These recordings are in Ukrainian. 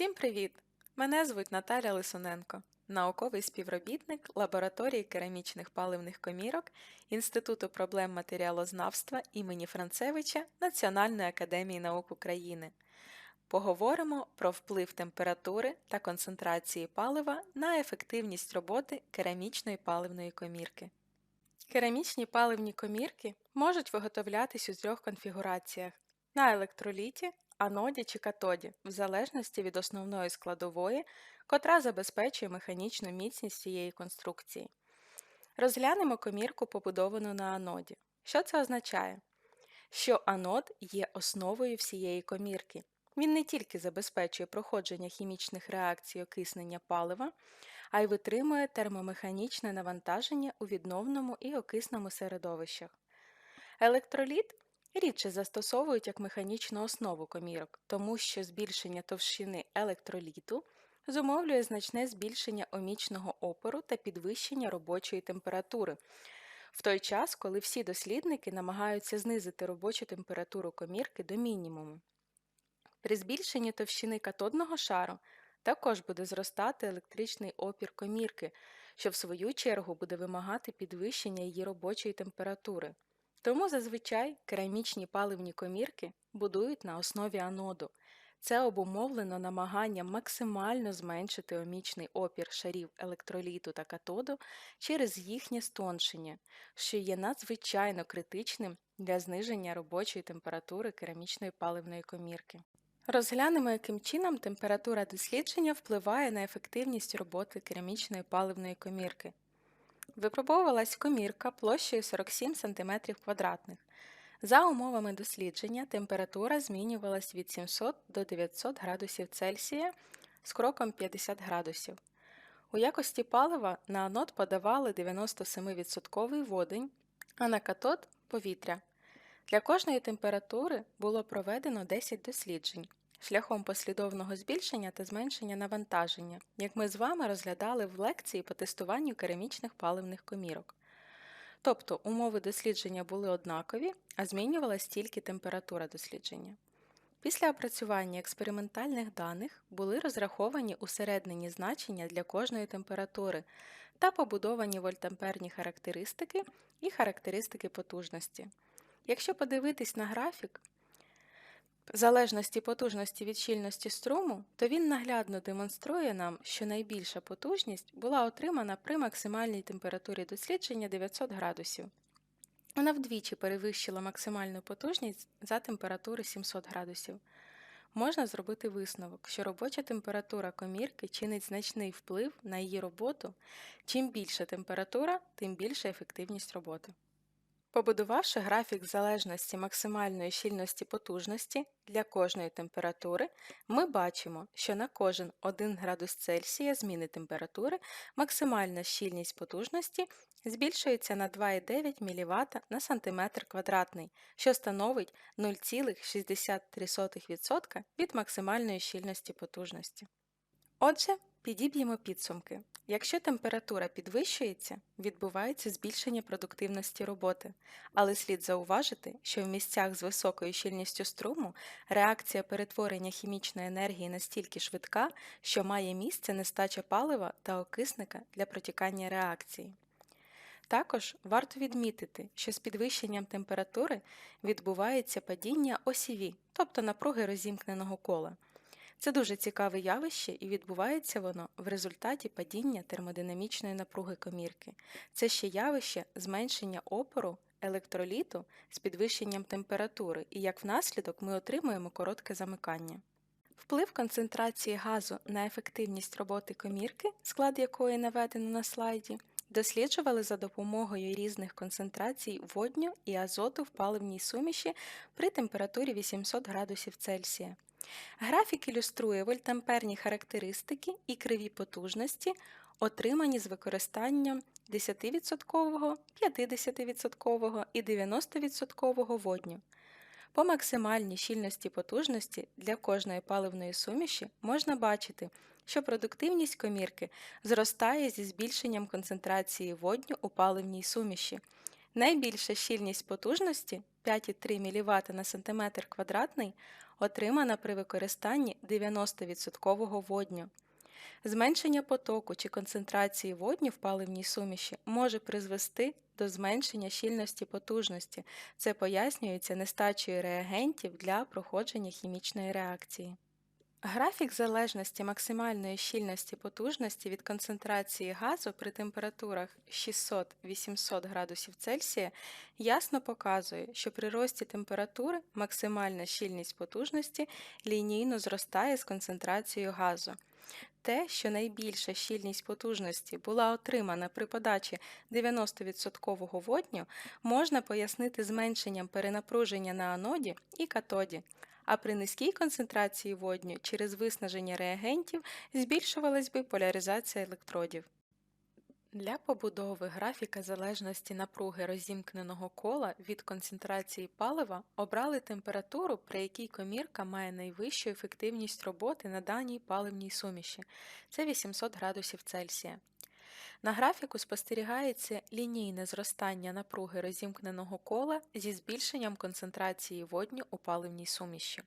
Всім привіт! Мене звуть Наталя Лисуненко, науковий співробітник лабораторії керамічних паливних комірок Інституту проблем матеріалознавства імені Францевича Національної академії наук України. Поговоримо про вплив температури та концентрації палива на ефективність роботи керамічної паливної комірки. Керамічні паливні комірки можуть виготовлятись у трьох конфігураціях на електроліті, аноді чи катоді, в залежності від основної складової, котра забезпечує механічну міцність цієї конструкції. Розглянемо комірку, побудовану на аноді. Що це означає? Що анод є основою всієї комірки. Він не тільки забезпечує проходження хімічних реакцій окиснення палива, а й витримує термомеханічне навантаження у відновному і окисному середовищах. Електроліт рідше застосовують як механічну основу комірок, тому що збільшення товщини електроліту зумовлює значне збільшення омічного опору та підвищення робочої температури. В той час, коли всі дослідники намагаються знизити робочу температуру комірки до мінімуму. При збільшенні товщини катодного шару також буде зростати електричний опір комірки, що в свою чергу буде вимагати підвищення її робочої температури. Тому зазвичай керамічні паливні комірки будують на основі аноду. Це обумовлено намаганням максимально зменшити омічний опір шарів електроліту та катоду через їхнє стоншення, що є надзвичайно критичним для зниження робочої температури керамічної паливної комірки. Розглянемо, яким чином температура дослідження впливає на ефективність роботи керамічної паливної комірки. Випробовувалась комірка площею 47 см квадратних. За умовами дослідження температура змінювалась від 700 до 900 градусів Цельсія з кроком 50 градусів. У якості палива на анод подавали 97% водень, а на катод повітря. Для кожної температури було проведено 10 досліджень шляхом послідовного збільшення та зменшення навантаження, як ми з вами розглядали в лекції по тестуванню керамічних паливних комірок. Тобто умови дослідження були однакові, а змінювалась тільки температура дослідження. Після опрацювання експериментальних даних були розраховані усереднені значення для кожної температури та побудовані вольтамперні характеристики і характеристики потужності. Якщо подивитись на графік, залежності потужності від щільності струму, то він наглядно демонструє нам, що найбільша потужність була отримана при максимальній температурі дослідження 900 градусів. Вона вдвічі перевищила максимальну потужність за температури 700 градусів. Можна зробити висновок, що робоча температура комірки чинить значний вплив на її роботу. Чим більша температура, тим більша ефективність роботи. Побудувавши графік залежності максимальної щільності потужності для кожної температури, ми бачимо, що на кожен 1 градус Цельсія зміни температури максимальна щільність потужності збільшується на 2,9 мВт на сантиметр квадратний, що становить 0,63% від максимальної щільності потужності. Отже, підіб'ємо підсумки. Якщо температура підвищується, відбувається збільшення продуктивності роботи, але слід зауважити, що в місцях з високою щільністю струму реакція перетворення хімічної енергії настільки швидка, що має місце нестача палива та окисника для протікання реакції. Також варто відмітити, що з підвищенням температури відбувається падіння осіві, тобто напруги розімкненого кола. Це дуже цікаве явище і відбувається воно в результаті падіння термодинамічної напруги комірки. Це ще явище зменшення опору електроліту з підвищенням температури, і як внаслідок ми отримуємо коротке замикання. Вплив концентрації газу на ефективність роботи комірки, склад якої наведено на слайді, досліджували за допомогою різних концентрацій водню і азоту в паливній суміші при температурі 800 градусів Цельсія. Графік ілюструє вольтамперні характеристики і криві потужності, отримані з використанням 10%, 50% і 90% водню. По максимальній щільності потужності для кожної паливної суміші можна бачити, що продуктивність комірки зростає зі збільшенням концентрації водню у паливній суміші. Найбільша щільність потужності 5,3 мВт на см квадратний отримана при використанні 90% водню. Зменшення потоку чи концентрації водню в паливній суміші може призвести до зменшення щільності потужності. Це пояснюється нестачею реагентів для проходження хімічної реакції. Графік залежності максимальної щільності потужності від концентрації газу при температурах 600-800 градусів Цельсія ясно показує, що при рості температури максимальна щільність потужності лінійно зростає з концентрацією газу. Те, що найбільша щільність потужності була отримана при подачі 90% водню, можна пояснити зменшенням перенапруження на аноді і катоді, а при низькій концентрації водню через виснаження реагентів збільшувалась би поляризація електродів. Для побудови графіка залежності напруги розімкненого кола від концентрації палива обрали температуру, при якій комірка має найвищу ефективність роботи на даній паливній суміші – це 800 градусів Цельсія. На графіку спостерігається лінійне зростання напруги розімкненого кола зі збільшенням концентрації водню у паливній суміші.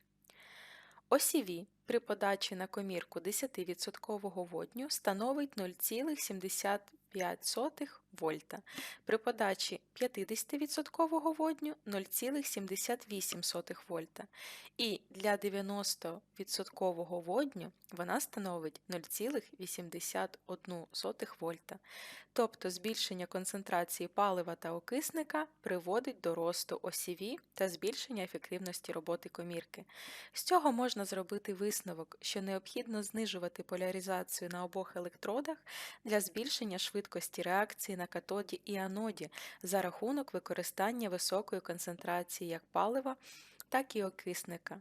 Осі при подачі на комірку 10% водню становить 0,75 вольта, при подачі 50% водню 0,78 вольта, і для 90% водню вона становить 0,81 вольта. Тобто збільшення концентрації палива та окисника приводить до росту осіві та збільшення ефективності роботи комірки. З цього можна зробити висновок, що необхідно знижувати поляризацію на обох електродах для збільшення швидкості реакції на катоді і аноді за рахунок використання високої концентрації як палива, так і окисника.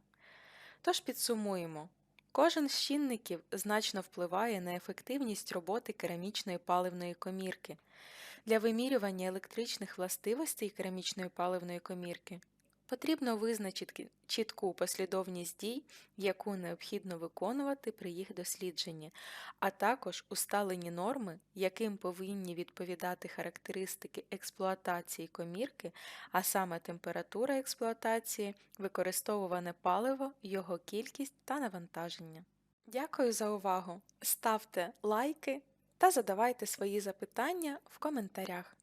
Тож підсумуємо. Кожен з чинників значно впливає на ефективність роботи керамічної паливної комірки. Для вимірювання електричних властивостей керамічної паливної комірки потрібно визначити чітку послідовність дій, яку необхідно виконувати при їх дослідженні, а також усталені норми, яким повинні відповідати характеристики експлуатації комірки, а саме температура експлуатації, використовуване паливо, його кількість та навантаження. Дякую за увагу! Ставте лайки та задавайте свої запитання в коментарях.